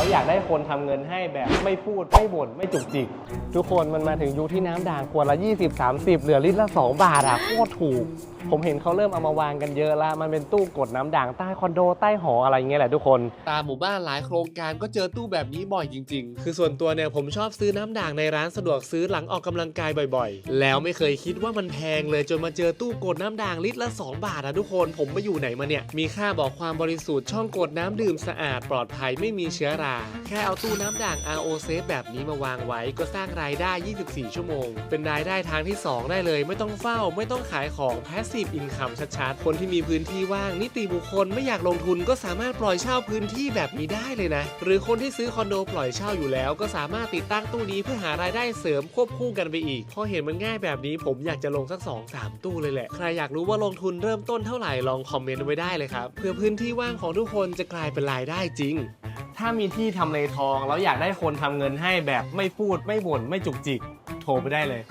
เราอยากได้คนทำเงินให้แบบไม่พูด ไม่บ่นไม่จุกจิก ทุกคนมันมาถึงยุคที่น้ำด่างขวดละ 20 30 เหลือลิตรละ 2 บาทอะโคตรถูก ผมเห็นเขาเริ่มเอามาวางกันเยอะล้วมันเป็นตู้กดน้ำด่างใต้คอนโดใต้หออะไรเงี้ยแหละทุกคน ตามหมู่บ้านหลายโครงการก็เจอตู้แบบนี้บ่อยจริง ๆ คือส่วนตัวเนี่ยผมชอบซื้อน้ำด่างในร้านสะดวกซื้อหลังออกกำลังกายบ่อยๆ แล้วไม่เคยคิดว่ามันแพงเลยจนมาเจอตู้กดน้ำด่างลิตรละ 2 บาทอะทุกคนผมไปอยู่ไหนมาเนี่ยมีค่าบอกความบริสุทธิ์ช่องกดน้ำดื่มสะอาดปลอดภัยไม่มีเชื้อราแค่เอาตู้น้ำด่าง RO Safe แบบนี้มาวางไว้ก็สร้างรายได้ 24 ชั่วโมง เป็นรายได้ทางที่ 2 ได้เลย ไม่ต้องเฝ้า ไม่ต้องขายของ Passive Income ชัดๆ คนที่มีพื้นที่ว่าง นิติบุคคลไม่อยากลงทุนก็สามารถปล่อยเช่าพื้นที่แบบนี้ได้เลยนะ หรือคนที่ซื้อคอนโดปล่อยเช่าอยู่แล้ว ก็สามารถติดตั้งตู้นี้เพื่อหารายได้เสริมควบคู่กันไปอีก พอเห็นมันง่ายแบบนี้ผมอยากจะลงสัก 2 3 ตู้เลยแหละ ใครอยากรู้ว่าลงทุนเริ่มต้นเท่าไหร่ลองคอมเมนต์ไว้ได้เลยครับ เพื่อพื้นที่ว่างของทุกคนจะกลายเป็นรายได้จริง ถ้ามีที่ทำเลทองแล้วอยากได้คนทำเงินให้แบบไม่พูดไม่บ่นไม่จุกจิกโทรไปได้เลย